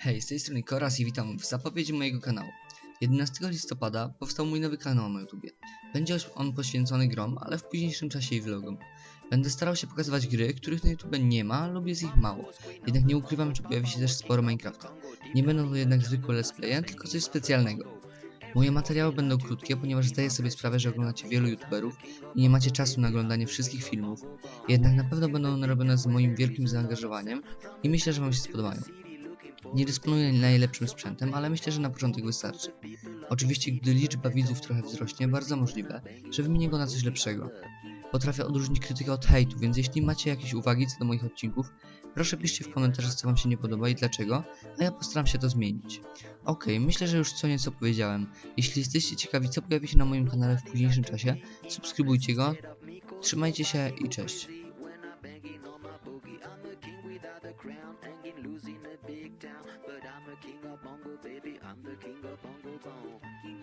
Hej, z tej strony Koras i witam w zapowiedzi mojego kanału. 11 listopada powstał mój nowy kanał na YouTubie. Będzie on poświęcony grom, ale w późniejszym czasie i vlogom. Będę starał się pokazywać gry, których na YouTube nie ma lub jest ich mało. Jednak nie ukrywam, że pojawi się też sporo Minecrafta. Nie będą to jednak zwykłe let's playe, tylko coś specjalnego. Moje materiały będą krótkie, ponieważ zdaję sobie sprawę, że oglądacie wielu youtuberów i nie macie czasu na oglądanie wszystkich filmów. Jednak na pewno będą one robione z moim wielkim zaangażowaniem i myślę, że wam się spodobają. Nie dysponuję najlepszym sprzętem, ale myślę, że na początek wystarczy. Oczywiście, gdy liczba widzów trochę wzrośnie, bardzo możliwe, że wymienię go na coś lepszego. Potrafię odróżnić krytykę od hejtu, więc jeśli macie jakieś uwagi co do moich odcinków, proszę piszcie w komentarzach co wam się nie podoba i dlaczego, a ja postaram się to zmienić. Okej, myślę, że już co nieco powiedziałem. Jeśli jesteście ciekawi co pojawi się na moim kanale w późniejszym czasie, subskrybujcie go, trzymajcie się i cześć.